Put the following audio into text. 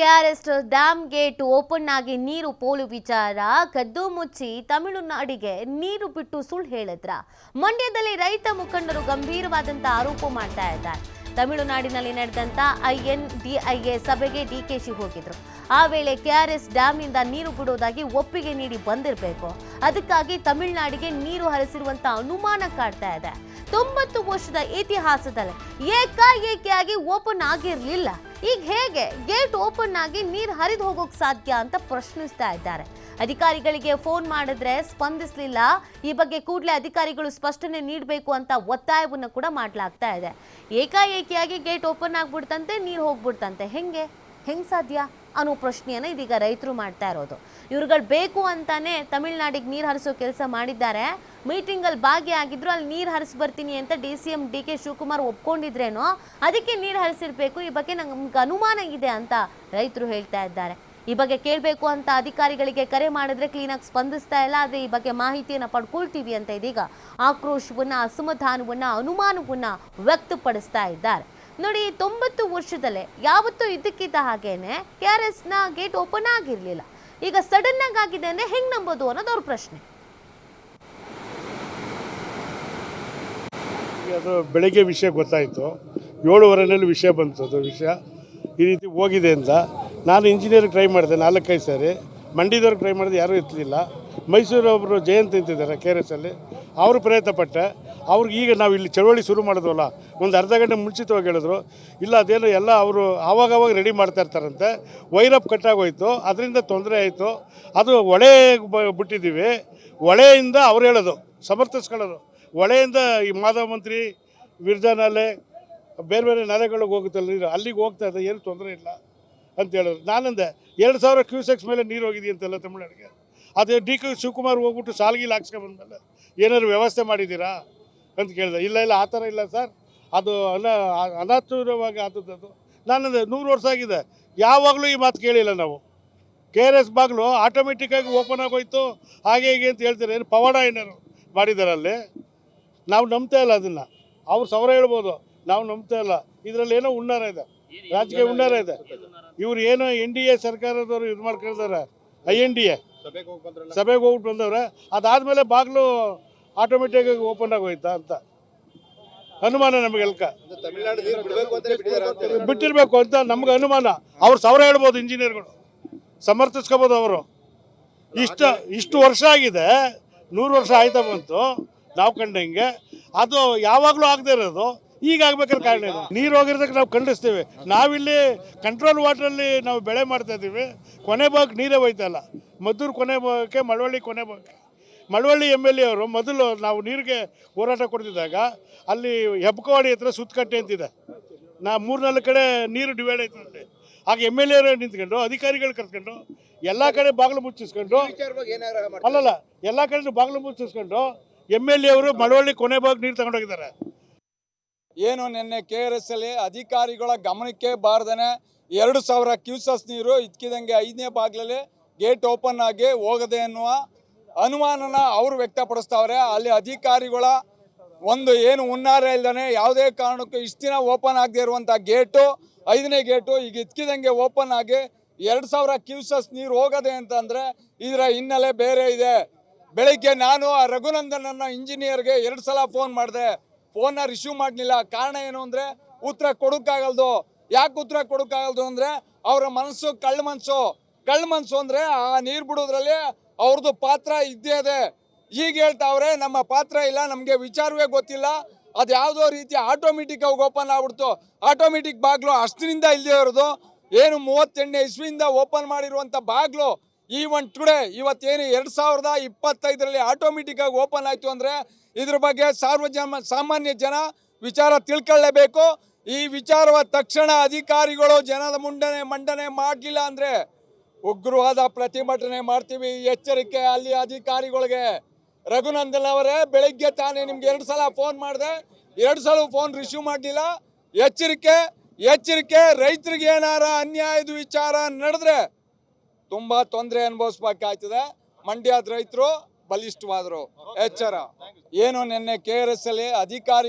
KRS dam gate open ಆಗಿ ನೀರು ಪೋಲು ವಿಚಾರ, ಕದ್ದು ಮುಚ್ಚಿ ತಮಿಳುನಾಡಿಗೆ ನೀರು ಬಿಟ್ಟು ಸುಳ್ಳು ಹೇಳಿದ್ರ. ಮಂಡ್ಯದಲ್ಲಿ ರೈತ ಮುಖಂಡರು ಗಂಭೀರವಾದಂತ ಆರೋಪ ಮಾಡ್ತಾ ಇದ್ದಾರೆ. ತಮಿಳುನಾಡಿನಲ್ಲಿ ನಡೆದಂತ ಐಎನ್ ಡಿಐಎ ಸಭೆಗೆ ಡಿಕೆಶಿ ಹೋಗಿದ್ರು. ಆ ವೇಳೆ ಕೆಆರ್ಎಸ್ ಡ್ಯಾಮ್ನಿಂದ ನೀರು ಬಿಡೋದಾಗಿ ಒಪ್ಪಿಗೆ ನೀಡಿ ಬಂದಿರಬೇಕು. ಅದಕ್ಕಾಗಿ ತಮಿಳುನಾಡಿಗೆ ನೀರು ಹರಿಸಿರುವಂತ ಅನುಮಾನ ಕಾಡ್ತಾ ಇದೆ. ತೊಂಬತ್ತು ವರ್ಷದ ಇತಿಹಾಸದಲ್ಲಿ ಏಕಾಏಕಿಯಾಗಿ ಓಪನ್ ಆಗಿರಲಿಲ್ಲ. ಈಗ ಹೇಗೆ ಗೇಟ್ ಓಪನ್ ಆಗಿ ನೀರು ಹರಿದು ಹೋಗೋಕೆ ಸಾಧ್ಯ ಅಂತ ಪ್ರಶ್ನಿಸ್ತಾ ಇದ್ದಾರೆ. ಅಧಿಕಾರಿಗಳಿಗೆ ಫೋನ್ ಮಾಡಿದ್ರೆ ಸ್ಪಂದಿಸಲಿಲ್ಲ. ಈ ಬಗ್ಗೆ ಕೂಡಲೇ ಅಧಿಕಾರಿಗಳು ಸ್ಪಷ್ಟನೆ ನೀಡಬೇಕು ಅಂತ ಒತ್ತಾಯವನ್ನು ಕೂಡ ಮಾಡಲಾಗ್ತಾ ಇದೆ. ಏಕಾಏಕಿಯಾಗಿ ಗೇಟ್ ಓಪನ್ ಆಗಿಬಿಡ್ತಂತೆ, ನೀರು ಹೋಗ್ಬಿಡ್ತಂತೆ. ಹೆಂಗೆ? ಹೆಂಗ್ ಸಾಧ್ಯ? ಅನ್ನೋ ಪ್ರಶ್ನೆಯನ್ನು ಇದೀಗ ರೈತರು ಮಾಡ್ತಾ ಇರೋದು. ಇವ್ರುಗಳು ಬೇಕು ಅಂತಾನೆ ತಮಿಳ್ನಾಡಿಗೆ ನೀರು ಹರಿಸೋ ಕೆಲಸ ಮಾಡಿದ್ದಾರೆ. ಮೀಟಿಂಗ್ ಅಲ್ಲಿ ಭಾಗಿಯಾಗಿದ್ರು ಅಲ್ಲಿ ನೀರು ಹರಿಸಿ ಬರ್ತೀನಿ ಅಂತ D C M D K Shivakumar ಒಪ್ಕೊಂಡಿದ್ರೇನೋ, ಅದಕ್ಕೆ ನೀರು ಹರಿಸಿರ್ಬೇಕು, ಈ ಬಗ್ಗೆ ನಮ್ಗೆ ಅನುಮಾನ ಇದೆ ಅಂತ ರೈತರು ಹೇಳ್ತಾ ಇದ್ದಾರೆ. ಈ ಬಗ್ಗೆ ಕೇಳಬೇಕು ಅಂತ ಅಧಿಕಾರಿಗಳಿಗೆ ಕರೆ ಮಾಡಿದ್ರೆ ಕ್ಲೀನಾಗಿ ಸ್ಪಂದಿಸ್ತಾ ಇಲ್ಲ, ಆದರೆ ಈ ಬಗ್ಗೆ ಮಾಹಿತಿಯನ್ನು ಪಡ್ಕೊಳ್ತೀವಿ ಅಂತ ಇದೀಗ ಆಕ್ರೋಶವನ್ನ, ಅಸಮಾಧಾನವನ್ನು, ಅನುಮಾನವನ್ನು ವ್ಯಕ್ತಪಡಿಸ್ತಾ ಇದ್ದಾರೆ. ನೋಡಿ, ತೊಂಬತ್ತು ವರ್ಷದಲ್ಲೇ, ಯಾವತ್ತೂ ಇದ್ದಕ್ಕಿದ್ದ ಹಾಗೇನೆ ಕೆ ಆರ್ ಎಸ್ನ ಗೇಟ್ ಓಪನ್ ಆಗಿರಲಿಲ್ಲ. ಈಗ ಸಡನ್ ಆಗಿ ಆಗಿದೆ ಅಂದರೆ ಹೆಂಗೆ ನಂಬೋದು ಅನ್ನೋದು ಅವ್ರ ಪ್ರಶ್ನೆ. ಅದು ಬೆಳಗ್ಗೆ ವಿಷಯ ಗೊತ್ತಾಯಿತು. ಏಳುವರೆನಲ್ಲಿ ವಿಷಯ ಬಂತು ಅದು ವಿಷಯ. ಈ ರೀತಿ ಹೋಗಿದೆ ಅಂತ. ನಾನು ಇಂಜಿನಿಯರ್ ಟ್ರೈ ಮಾಡಿದೆ, ನಾಲ್ಕೈದು ಸಾರಿ. ಮಂಡ್ಯದವ್ರಿಗೆ ಟ್ರೈ ಮಾಡಿದೆ ಯಾರೂ ಇರ್ತಿಲ್ಲ ಮೈಸೂರು ಒಬ್ಬರು ಜಯಂತ್ ಅಂತಿದ್ದಾರೆ ಕೆ ಆರ್ ಎಸ್ ಅಲ್ಲಿ. ಅವರು ಪ್ರಯತ್ನ ಪಟ್ಟೆ ಅವ್ರಿಗೆ ಈಗ ನಾವು ಇಲ್ಲಿ ಚಳುವಳಿ ಶುರು ಮಾಡಿದ್ವಲ್ಲ, ಒಂದು ಅರ್ಧ ಗಂಟೆ ಮುಂಚಿತವಾಗಿ ಹೇಳಿದ್ರು, ಇಲ್ಲ ಅದೇನು ಎಲ್ಲ ಅವರು ಆವಾಗವಾಗ ರೆಡಿ ಮಾಡ್ತಾ ಇರ್ತಾರಂತೆ, ವೈರಪ್ ಕಟ್ಟಾಗೋಯ್ತು, ಅದರಿಂದ ತೊಂದರೆ ಆಯಿತು, ಅದು ಹೊಳೆ ಬಿಟ್ಟಿದ್ದೀವಿ ಹೊಳೆಯಿಂದ ಅವ್ರು ಹೇಳೋದು, ಸಮರ್ಥಿಸ್ಕೊಳ್ಳೋದು ಹೊಳೆಯಿಂದ ಈ ಮಾಧವ ಮಂತ್ರಿ, ವಿರ್ಜಾ ನಾಲೆ, ಬೇರೆ ಬೇರೆ ನಾಲೆಗಳಿಗೆ ಹೋಗುತ್ತಲ್ಲ ನೀರು, ಅಲ್ಲಿಗೆ ಹೋಗ್ತಾ ಇದೆ ಏನು ತೊಂದರೆ ಇಲ್ಲ ಅಂತ ಹೇಳಿದ್ರು ನಾನಂದೆ, ಎರಡು ಸಾವಿರ ಕ್ಯೂಸೆಕ್ಸ್ ಮೇಲೆ ನೀರು ಹೋಗಿದೆಯಂತೆಲ್ಲ ತಮಿಳ್ನಾಡಿಗೆ. ಅದೇ ಡಿ ಕೆ ಶಿವಕುಮಾರ್ ಹೋಗ್ಬಿಟ್ಟು ಸಾಲಿಗೆ ಹಾಕ್ಸ್ಕೊಂಡ್ಬಂದ್ಮೇಲೆ ಏನಾದ್ರು ವ್ಯವಸ್ಥೆ ಮಾಡಿದ್ದೀರಾ? ಅಂತ ಕೇಳಿದೆ. ಇಲ್ಲ ಇಲ್ಲ ಆ ಥರ ಇಲ್ಲ ಸರ್. ಅದು ಅನ ಅನಾಥುರವಾಗಿ ಆದದ್ದು ನಾನಂದೆ ನೂರು ವರ್ಷ ಆಗಿದೆ. ಯಾವಾಗಲೂ ಈ ಮಾತು ಕೇಳಿಲ್ಲ ನಾವು. ಕೆ ಆರ್ ಎಸ್ ಬಾಗಿಲು ಆಟೋಮೆಟಿಕ್ಕಾಗಿ ಓಪನ್ ಆಗೋಯ್ತು. ಹಾಗೆ ಹೀಗೆ ಅಂತ ಹೇಳ್ತಾರೆ. ಏನು ಪವಾಡ ಏನಾರು ಮಾಡಿದ್ದಾರೆ ಅಲ್ಲಿ? ನಾವು ನಂಬ್ತಾ ಇಲ್ಲ ಅದನ್ನು. ಅವ್ರು ಸವರ ಹೇಳ್ಬೋದು. ನಾವು ನಂಬ್ತಾ ಇಲ್ಲ. ಇದರಲ್ಲಿ ಏನೋ ಹುನ್ನಾರ ಇದೆ. ರಾಜಕೀಯ ಹುನ್ನಾರ ಇದೆ. ಇವ್ರು ಏನೋ ಎನ್ ಡಿ ಎ ಸರ್ಕಾರದವರು ಇದು ಮಾಡ್ಕೊಂಡಿದ್ದಾರೆ. I N D A. ಸಭೆಗೆ ಹೋಗ್ಬಿಟ್ಟು ಬಂದವ್ರೆ. ಅದಾದಮೇಲೆ ಬಾಗಿಲು ಆಟೋಮೆಟಿಕ್ಕಾಗಿ ಓಪನ್ ಆಗೋಯ್ತಾ ಅಂತ. ಅನುಮಾನ ನಮ್ಗೆ ಎಲ್ಕ. ಬಿಟ್ಟಿರ್ಬೇಕು ಅಂತ ನಮ್ಗೆ ಅನುಮಾನ. ಅವ್ರು ಸಾವಿರ ಹೇಳ್ಬೋದು ಇಂಜಿನಿಯರ್ಗಳು ಸಮರ್ಥಿಸ್ಕೋಬೋದು ಅವರು. ಇಷ್ಟು ಇಷ್ಟು ವರ್ಷ ಆಗಿದೆ. ನೂರು ವರ್ಷ ಆಯ್ತಾ ಬಂತು. ನಾವು ಕಂಡಂಗೆ ಅದು ಯಾವಾಗಲೂ ಆಗದೆ ಇರೋದು. ಈಗ ಆಗ್ಬೇಕಾದ್ರೆ ಕಾರಣ ಇದೆ. ನೀರು ಹೋಗಿರೋದಕ್ಕೆ ನಾವು ಖಂಡಿಸ್ತೀವಿ. ನಾವಿಲ್ಲಿ ಕಂಟ್ರೋಲ್ ವಾಟ್ರಲ್ಲಿ ನಾವು ಬೆಳೆ ಮಾಡ್ತಾ ಇದ್ದೀವಿ ಕೊನೆ ಭಾಗಕ್ಕೆ ನೀರೇ ಹೋಯ್ತಲ್ಲ. ಮದ್ದೂರು ಕೊನೆ ಭಾಗಕ್ಕೆ, ಮಳವಳ್ಳಿ ಕೊನೆ ಭಾಗಕ್ಕೆ. ಮಳವಳ್ಳಿ ಎಂ ಎಲ್ ಎ ಅವರು ಮೊದಲು ನಾವು ನೀರಿಗೆ ಹೋರಾಟ ಕೊಡ್ತಿದ್ದಾಗ ಅಲ್ಲಿ ಹೆಬ್ಕವಾಡಿ ಹತ್ರ ಸುತ್ತಕಟ್ಟೆ ಅಂತಿದೆ. ನಾ ಮೂರ್ನಾಲ್ಕು ಕಡೆ ನೀರು ಡಿವೈಡ್ ಆಯ್ತಂತೆ ಆಗ ಎಂ ಎಲ್ ಎ ನಿಂತ್ಕೊಂಡು ಅಧಿಕಾರಿಗಳು ಕರ್ಕೊಂಡು ಎಲ್ಲ ಕಡೆ ಬಾಗಿಲು ಮುಚ್ಚಿಸ್ಕೊಂಡು? ಅಲ್ಲಲ್ಲ ಎಲ್ಲ ಕಡೆ ಬಾಗಿಲು ಮುಚ್ಚಿಸ್ಕೊಂಡು ಎಂ ಎಲ್ ಎ ಅವರು ಮಳವಳ್ಳಿ ಕೊನೆ ಭಾಗ ನೀರು ತಗೊಂಡೋಗಿದ್ದಾರೆ ಏನು ನಿನ್ನೆ ಕೆ ಆರ್ ಎಸ್ ಅಲ್ಲಿ ಅಧಿಕಾರಿಗಳ ಗಮನಕ್ಕೆ ಬಾರ್ದನೆ ಎರಡು ಸಾವಿರ ಕ್ಯೂಸಸ್ ನೀರು ಇದ್ಕಿದಂಗೆ ಐದನೇ ಬಾಗಿಲಲ್ಲಿ ಗೇಟ್ ಓಪನ್ ಆಗಿ ಹೋಗದೆ ಅನ್ನುವ ಅನುಮಾನನ ಅವರು ವ್ಯಕ್ತಪಡಿಸ್ತಾವ್ರೆ. ಅಲ್ಲಿ ಅಧಿಕಾರಿಗಳ ಒಂದು ಏನು ಹುನ್ನಾರ ಇಲ್ದಾನೆ ಯಾವುದೇ ಕಾರಣಕ್ಕೂ ಇಷ್ಟು ದಿನ ಓಪನ್ ಆಗದೆ ಇರುವಂಥ ಗೇಟು, ಐದನೇ ಗೇಟು ಈಗ ಇದ್ಕಿದಂಗೆ ಓಪನ್ ಆಗಿ ಎರಡು ಸಾವಿರ ಕ್ಯೂಸಸ್ ನೀರು ಹೋಗದೆ ಅಂತಂದರೆ ಇದರ ಹಿನ್ನೆಲೆ ಬೇರೆ ಇದೆ. ಬೆಳಿಗ್ಗೆ ನಾನು ಆ ರಘುನಂದನನ್ನ ಇಂಜಿನಿಯರ್ಗೆ ಎರಡು ಸಲ ಫೋನ್ ಮಾಡಿದೆ. ಫೋನ್ನ ರಿಸೀವ್ ಮಾಡಲಿಲ್ಲ. ಕಾರಣ ಏನು ಅಂದರೆ ಉತ್ತರ ಕೊಡೋಕ್ಕಾಗಲ್ದು. ಯಾಕೆ ಉತ್ತರ ಕೊಡೋಕ್ಕಾಗಲ್ದು ಅಂದರೆ ಅವರ ಮನಸ್ಸು ಕಳ್ಳ ಮನಸ್ಸು. ಕಳ್ಳ ಮನಸ್ಸು ಅಂದರೆ ಆ ನೀರು ಬಿಡೋದ್ರಲ್ಲಿ ಅವ್ರದ್ದು ಪಾತ್ರ ಇದ್ದೇ ಇದೆ. ಈಗ ಹೇಳ್ತಾವ್ರೆ, ನಮ್ಮ ಪಾತ್ರ ಇಲ್ಲ, ನಮಗೆ ವಿಚಾರವೇ ಗೊತ್ತಿಲ್ಲ. ಅದು ಯಾವುದೋ ರೀತಿ ಆಟೋಮೆಟಿಕ್ ಆಗಿ ಓಪನ್ ಆಗ್ಬಿಡ್ತು. ಆಟೋಮೆಟಿಕ್ ಬಾಗ್ಲು ಅಷ್ಟರಿಂದ ಇಲ್ಲದೆ ಇರೋದು. ಏನು ಮೂವತ್ತೆಂಟನೇ ಇಸ್ವಿಯಿಂದ ಓಪನ್ ಮಾಡಿರುವಂಥ ಬಾಗ್ಲು ಈ ಒನ್ ಟುಡೇ ಇವತ್ತೇನು ಎರಡು ಸಾವಿರದ ಇಪ್ಪತ್ತೈದರಲ್ಲಿ ಆಟೋಮೆಟಿಕ್ ಆಗಿ ಓಪನ್ ಆಯಿತು ಅಂದರೆ ಇದ್ರ ಬಗ್ಗೆ ಸಾರ್ವಜನ ಸಾಮಾನ್ಯ ಜನ ವಿಚಾರ ತಿಳ್ಕೊಳ್ಳೇಬೇಕು. ಈ ವಿಚಾರವ ತಕ್ಷಣ ಅಧಿಕಾರಿಗಳು ಜನದ ಮುಂಡನೆ, ಮಂಡನೆ ಮಾಡಲಿಲ್ಲ ಅಂದರೆ ಉಗ್ರವಾದ ಪ್ರತಿಭಟನೆ ಮಾಡ್ತೀವಿ. ಎಚ್ಚರಿಕೆ ಅಲ್ಲಿ ಅಧಿಕಾರಿಗಳಿಗೆ. ರಘುನಂದನ್ ಅವರೇ ಬೆಳಿಗ್ಗೆ ತಾನೇ ನಿಮ್ಗೆ ಎರಡು ಸಲ ಫೋನ್ ಮಾಡಿದೆ. ಎರಡು ಸಲ ಫೋನ್ ರಿಸೀವ್ ಮಾಡಲಿಲ್ಲ. ಎಚ್ಚರಿಕೆ ಎಚ್ಚರಿಕೆ, ರೈತರಿಗೆ ಏನಾರ ಅನ್ಯಾಯದ ವಿಚಾರ ನಡೆದ್ರೆ ತುಂಬಾ ತೊಂದರೆ ಅನುಭವಿಸ್ಬೇಕಾಗ್ತದೆ ಮಂಡ್ಯದ ರೈತರು ಬಲಿಷ್ಠವಾದರು. ಎಚ್ಚರ. ಏನು ನಿನ್ನೆ ಕೆ ಆರ್ ಎಸ್ ಅಲ್ಲಿ ಅಧಿಕಾರಿ